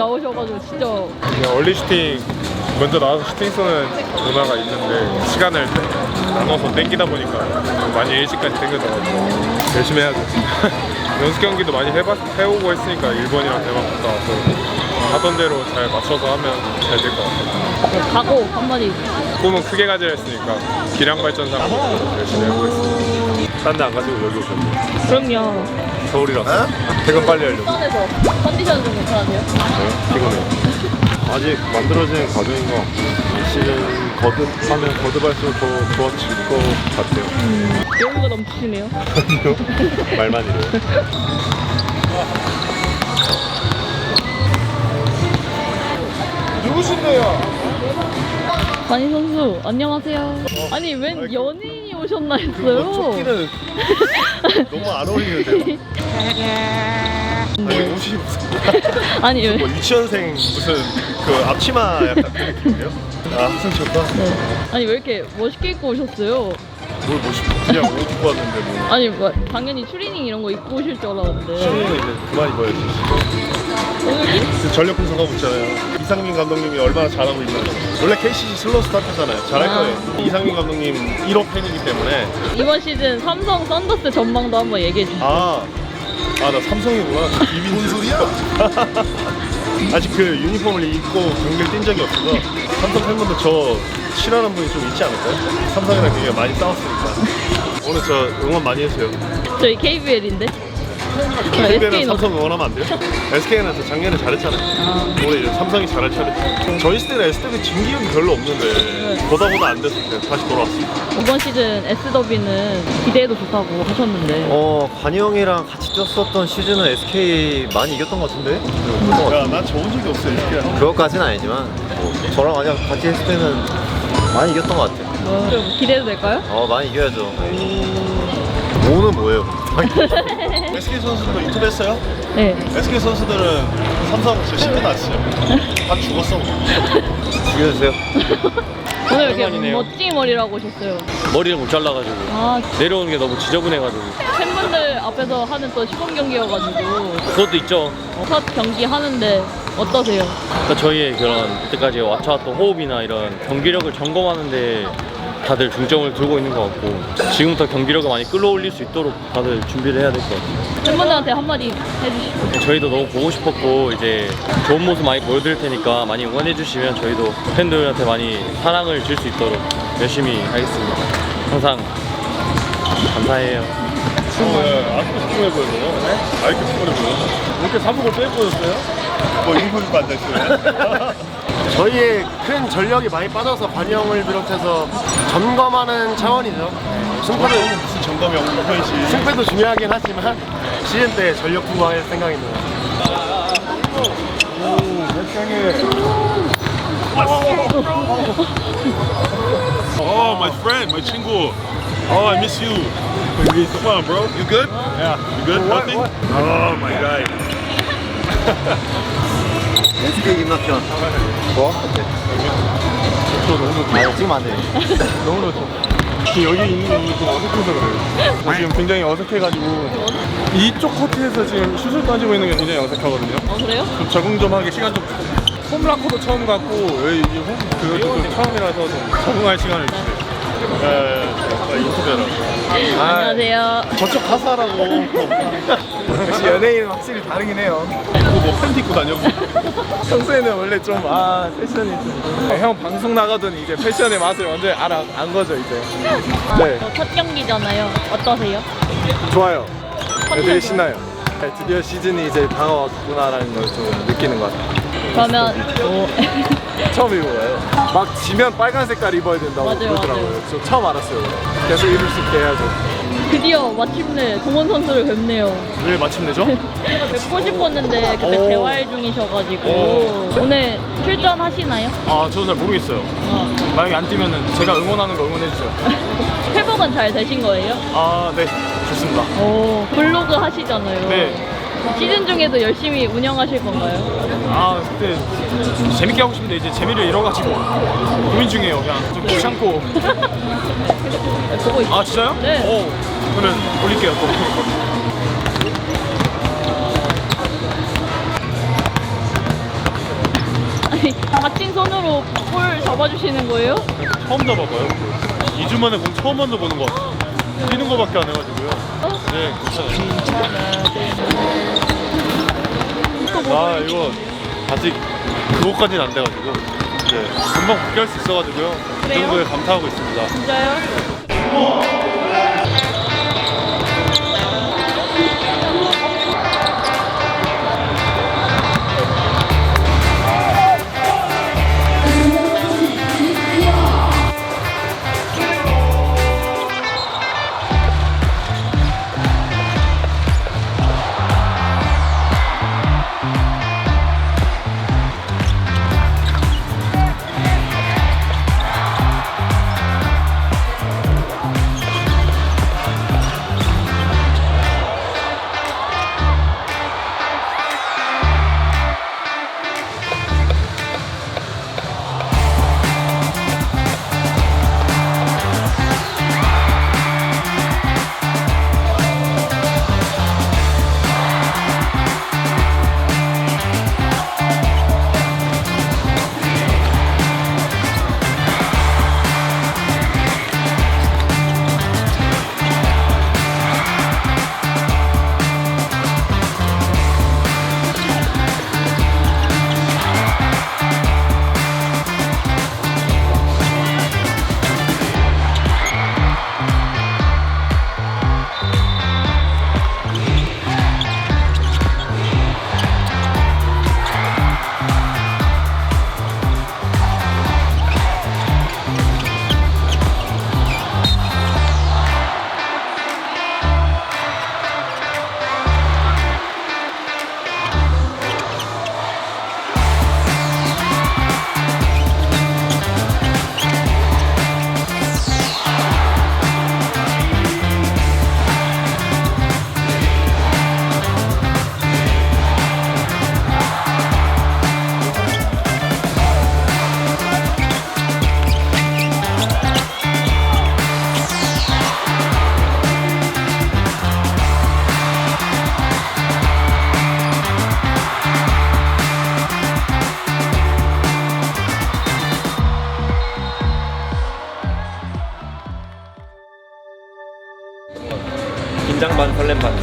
나오셔가지고 진짜 그냥 얼리 슈팅 먼저 나와서 슈팅 쏘는 문화가 있는데 시간을 나눠서 땡기다 보니까 많이 일찍까지 땡겨져가지고 열심히 해야죠. 연습 경기도 많이 해봤, 해오고 했으니까 일본이랑 대만 갔다 와서 하던 대로 잘 맞춰서 하면 잘 될 것 같아요. 각오 한마디. 꿈은 크게 가지려 했으니까 기량 발전 삼아서 열심히 해보겠습니다. 딴 데 안 가지고 여기 오셨네요. 그럼요. 서울이라서 퇴근 빨리 하려고. 수원에서 컨디션 좀 괜찮으세요? 피곤해요. 아직 만들어지는 과정인 것 같고 이 시즌 거듭하면 거듭할수록 더 좋아질 것 같아요. 여유가 넘치시네요. 말만 이래요. 누구신데요? 관희 선수 안녕하세요. 아니 웬 연예인이 오셨나 했어요. 조끼는 너무 안 어울리는데요? 아니 옷이 무슨 아니 왜? 뭐 유치원생 무슨 그 앞치마 약간 그 느낌이에요? 아 하선 좋다 네. 아니 왜 이렇게 멋있게 입고 오셨어요? 뭘 멋있고 그냥 옷 입고 왔는데 뭐. 아니 뭐, 당연히 추리닝 이런 거 입고 오실 줄 알았는데. 시즌은 이제 그만 입어야지 오늘? 그 전력 분석하고 있잖아요. 이상민 감독님이 얼마나 잘하고 있나 원래 KCC 슬로우 스타트잖아요. 잘할 아. 거예요. 이상민 감독님 1호 팬이기 때문에. 이번 시즌 삼성 썬더스 전망도 한번 얘기해 주시죠. 아, 아 나 삼성이구나. 이민 뭔 소리야? 아직 그 유니폼을 입고 경기를 뛴 적이 없어서 삼성 팬분들 저 싫어하는 분이 좀 있지 않을까요? 삼성이랑 되게 많이 싸웠으니까. 오늘 저 응원 많이 해주세요. 저희 KBL인데. KBL은 SK는 삼성 응원하면 안 돼요? SK는 저 작년에 잘했잖아요. 아, 올해 이제 삼성이 잘할 차례. 저희 시대는 SDB 진 기억이 별로 없는데 보다 보다 안 돼서 그냥 다시 돌아왔습니다. 이번 시즌 S더비는 기대해도 좋다고 하셨는데 어, 관이 형이랑 같이 뛰었었던 시즌은 SK 많이 이겼던 것 같은데? 야, 난 좋은 적이 없어요. 그것까지는 아니지만 뭐, 저랑 만약 같이 했을 때는 많이 이겼던 것 같아요. 뭐, 좀 기대해도 될까요? 어, 많이 이겨야죠. 오는 뭐예요? SK 선수들 유튜브 했어요? 네. SK 선수들은 삼성 저안 써요. 다 죽었어. 죽여주세요. 오늘 이렇게 오랜만이네요. 멋진 머리라고 오셨어요. 머리를 못 잘라가지고 아, 내려오는 게 너무 지저분해가지고 팬분들 앞에서 하는 또 시범 경기여가지고 그것도 있죠 첫 경기 하는데 어떠세요? 그러니까 저희의 그런 이때까지 watch왔던 호흡이나 이런 경기력을 점검하는데 다들 중점을 두고 있는 것 같고 지금부터 경기력을 많이 끌어올릴 수 있도록 다들 준비를 해야 될 것 같아요 팬분들한테 한마디 해주시죠. 저희도 너무 보고 싶었고 이제 좋은 모습 많이 보여드릴 테니까 많이 응원해 주시면 저희도 팬들한테 많이 사랑을 줄 수 있도록 열심히 하겠습니다 항상 감사해요 어, 아직도 피곤해 보여요. 네? 아, 이렇게 피곤해 보여. 왜 이렇게 사복을 빼고 보였어요? 뭐 입고 앉아있어요? 저희의 큰 전력이 많이 빠져서 형을 비롯해서 점검하는 차원이죠. 승패도, 무슨 점검이 없는 편이지. 승패도 중요하긴 하지만 시즌 때 전력 투구할 생각입니다. Oh, my friend, my 친구. Oh, I miss you. Come on, bro. You good? Yeah. You good? Nothing? Oh, my guy. SK 김낙현. 뭐? 어때? 아니, 지금 안 돼. 너무 좋죠. 지금 여기 있는 게좀 어색해서 그래요. 저 지금 굉장히 어색해가지고 이쪽 코트에서 지금 슛을 던지고 있는 게 굉장히 어색하거든요. 어, 그래요? 좀 적응 좀 하기 시간 좀 홈라커도 처음 갔고 여기 이게 홈 그것도 좀 처음이라서 좀 적응할 시간을 주세요. 네, 나 인터뷰하라. 안녕하세요. 저쪽 가사라고. 역시 연예인은 확실히 다르긴 해요. 뭐 팬티 입고 다녀? 평소에는 원래 좀, 아, 패션이 좀. 네, 형 방송 나가던 이제 패션의 맛을 완전 알아 안 거죠 이제. 네저첫 경기잖아요. 어떠세요? 좋아요. 되게 신나요. 네, 드디어 시즌이 이제 다가왔구나라는 걸 좀 느끼는 것 같아요. 그러면 뭐 처음 입어봐요. 막 지면 빨간 색깔 입어야 된다고 맞아요, 그러더라고요. 맞아요. 저 처음 알았어요. 계속 입을 수 있게 해야죠. 드디어 마침내 동원 선수를 뵙네요. 왜 마침내죠? 뵙고 싶었는데 그때 오. 재활 중이셔가지고 오늘 출전하시나요? 아 저도 잘 모르겠어요. 어. 만약에 안 뛰면은 제가 응원하는 거 응원해 주세요. 회복은 잘 되신 거예요? 아 네 좋습니다. 오 블로그 하시잖아요. 네. 시즌 중에도 열심히 운영하실 건가요? 아 그때 재밌게 하고 싶은데 이제 재미를 잃어가지고 고민 중이에요. 그냥 좀 귀찮고. 보고 있어요. 아 진짜요? 네. 오 그러면 올릴게요 또. 다친 손으로 볼 잡아주시는 거예요? 처음 잡아봐요. 2주 만에 공 처음 만져보는 것 같아요. 뛰는 거밖에 안 해가지고요. 네, 괜찮아요. 아, 이거 아직 그것까지는 안 돼가지고 이제 금방 복귀할 수 있어가지고요. 그 그래요? 정도에 감사하고 있습니다. 진짜요?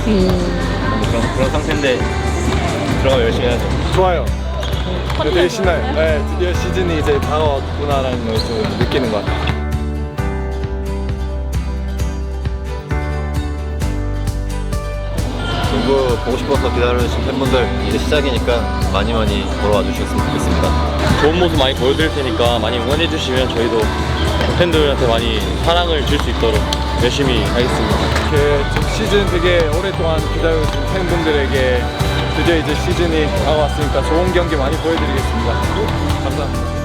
그런, 그런 상태인데 들어가면 열심히 해야죠 좋아요. 되게 신나요. 네, 드디어 시즌이 이제 다가왔구나라는 걸 좀 느끼는 것 같아요. 농구 보고 싶어서 기다려주신 팬분들 이제 시작이니까 많이 많이 보러 와주셨으면 좋겠습니다. 좋은 모습 많이 보여드릴 테니까 많이 응원해 주시면 저희도 팬들한테 많이 사랑을 줄 수 있도록 열심히 하겠습니다 이렇게 좀 시즌 되게 오랫동안 기다려주신 팬분들에게 드디어 이제 시즌이 다가왔으니까 좋은 경기 많이 보여드리겠습니다. 감사합니다.